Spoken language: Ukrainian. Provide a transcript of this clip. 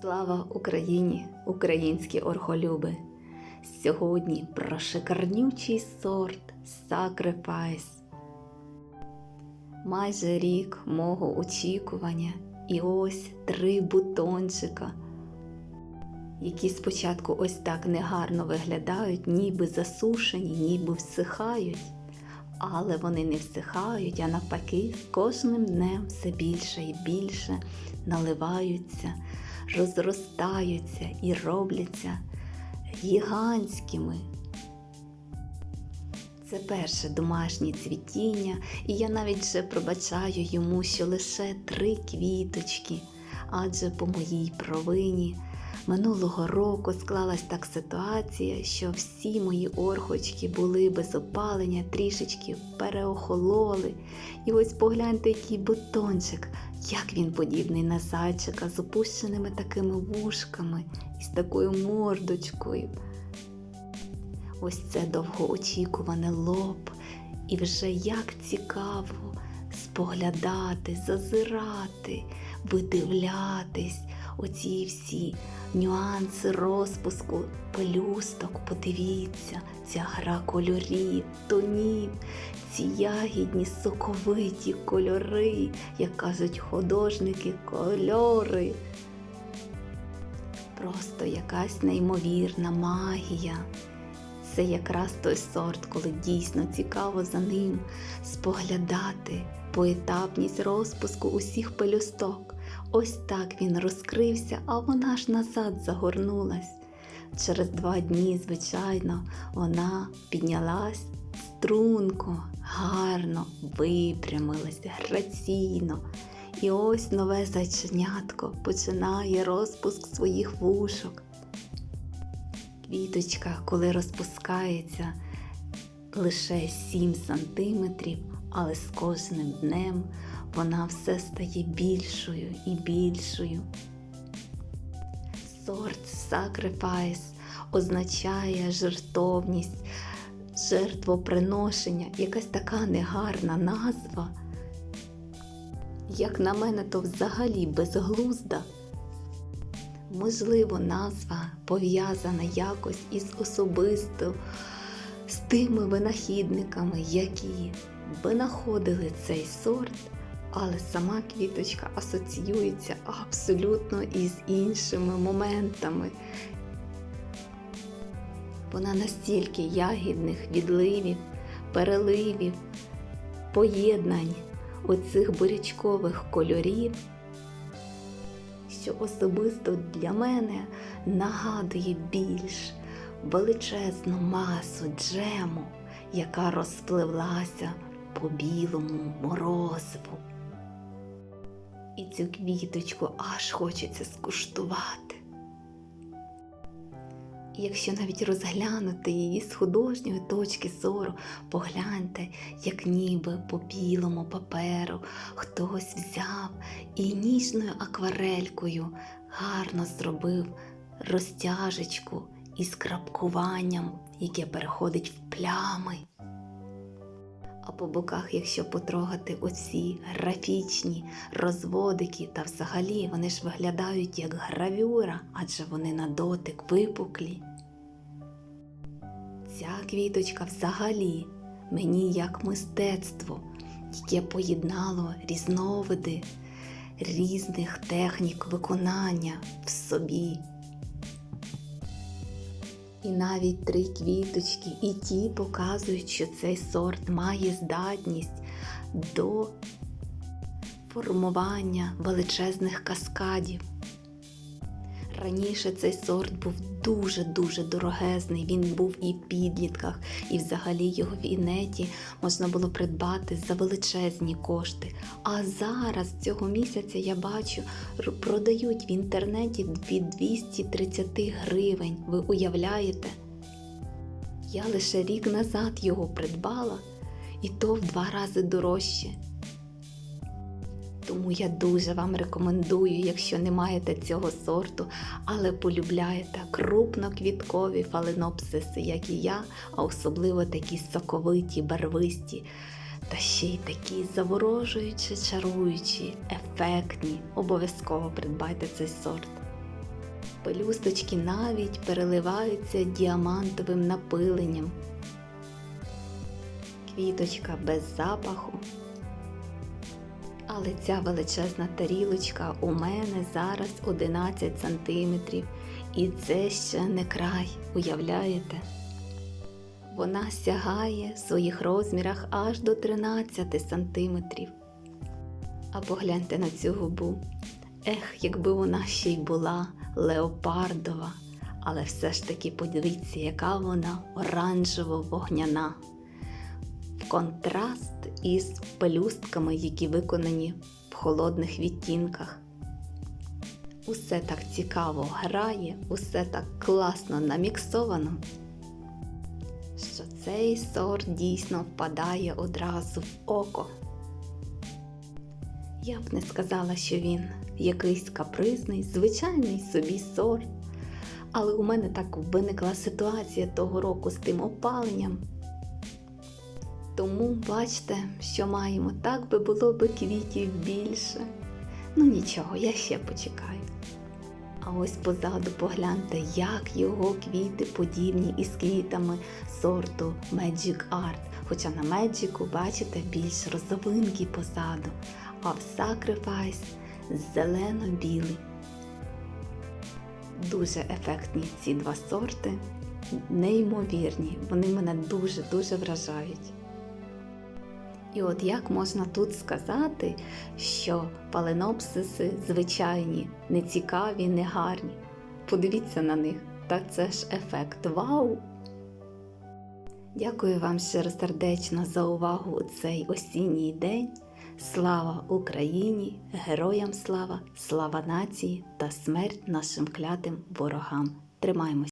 Слава Україні, українські орхолюби! Сьогодні про шикарнючий сорт Sacrifice. Майже рік мого очікування і ось три бутончика, які спочатку ось так негарно виглядають, ніби засушені, ніби всихають. Але вони не всихають, а навпаки, кожним днем все більше і більше наливаються, розростаються і робляться гігантськими. Це перше домашнє цвітіння, і я навіть вже пробачаю йому, що лише три квіточки, адже по моїй провині минулого року склалась так ситуація, що всі мої орхочки були без опалення, трішечки переохололи. І ось погляньте, який бутончик, як він подібний на зайчика з опущеними такими вушками і з такою мордочкою. Ось це довгоочікуване лоб, і вже як цікаво споглядати, зазирати, видивлятись оці всі нюанси розпуску пелюсток. Подивіться, ця гра кольорів, тонів, ці ягідні соковиті кольори, як кажуть художники, кольори. Просто якась неймовірна магія. Це якраз той сорт, коли дійсно цікаво за ним споглядати поетапність розпуску усіх пелюсток. Ось так він розкрився, а вона ж назад загорнулась. Через два дні, звичайно, вона піднялась струнко, гарно випрямилась, граційно. І ось нове зайченятко починає розпуск своїх вушок. Квіточка, коли розпускається лише 7 сантиметрів, але з кожним днем вона все стає більшою і більшою. Сорт Sacrifice означає жертовність, жертвоприношення, якась така негарна назва. Як на мене, то взагалі безглузда. Можливо, назва пов'язана якось із особисто з тими винахідниками, які винаходили цей сорт, але сама квіточка асоціюється абсолютно із іншими моментами. Вона настільки ягідних відливів, переливів, поєднань оцих бурячкових кольорів що особисто для мене нагадує більш величезну масу джему, яка розпливлася по білому морозиву. І цю квіточку аж хочеться скуштувати. Якщо навіть розглянути її з художньої точки зору, погляньте, як ніби по білому паперу хтось взяв і ніжною акварелькою гарно зробив розтяжечку із крапкуванням, яке переходить в плями. По боках, якщо потрогати оці графічні розводики, та взагалі вони ж виглядають як гравюра, адже вони на дотик випуклі. Ця квіточка взагалі мені як мистецтво, яке поєднало різновиди різних технік виконання в собі. І навіть три квіточки, і ті показують, що цей сорт має здатність до формування величезних каскадів. Раніше цей сорт був дуже-дуже дорогезний, він був і в підлітках, і взагалі його в інеті можна було придбати за величезні кошти. А зараз цього місяця я бачу, продають в інтернеті від 230 гривень. Ви уявляєте? Я лише рік назад його придбала, і то в два рази дорожче. Тому я дуже вам рекомендую, якщо не маєте цього сорту, але полюбляєте крупноквіткові фаленопсиси, як і я, а особливо такі соковиті, барвисті, та ще й такі заворожуючі, чаруючі, ефектні. Обов'язково придбайте цей сорт. Пелюсточки навіть переливаються діамантовим напиленням. Квіточка без запаху. Але ця величезна тарілочка у мене зараз 11 сантиметрів. І це ще не край, уявляєте? Вона сягає в своїх розмірах аж до 13 сантиметрів. А погляньте на цю губу. Ех, якби вона ще й була леопардова, але все ж таки подивіться, яка вона оранжево-вогняна. Контраст із пелюстками, які виконані в холодних відтінках. Усе так цікаво грає, усе так класно наміксовано, що цей сорт дійсно впадає одразу в око. Я б не сказала, що він якийсь капризний, звичайний собі сорт. Але у мене так виникла ситуація того року з тим опаленням. Тому бачите, що маємо, так би було би квітів більше. Ну нічого, я ще почекаю. А ось позаду погляньте, як його квіти подібні із квітами сорту Magic Art. Хоча на Magic, бачите, більш розовинки позаду, а в Sacrifice зелено-білий. Дуже ефектні ці два сорти, неймовірні, вони мене дуже-дуже вражають. І от як можна тут сказати, що паленопсиси звичайні, нецікаві, негарні. Подивіться на них, та це ж ефект вау! Дякую вам щиросердечно за увагу у цей осінній день. Слава Україні! Героям слава, слава нації та смерть нашим клятим ворогам! Тримаймось!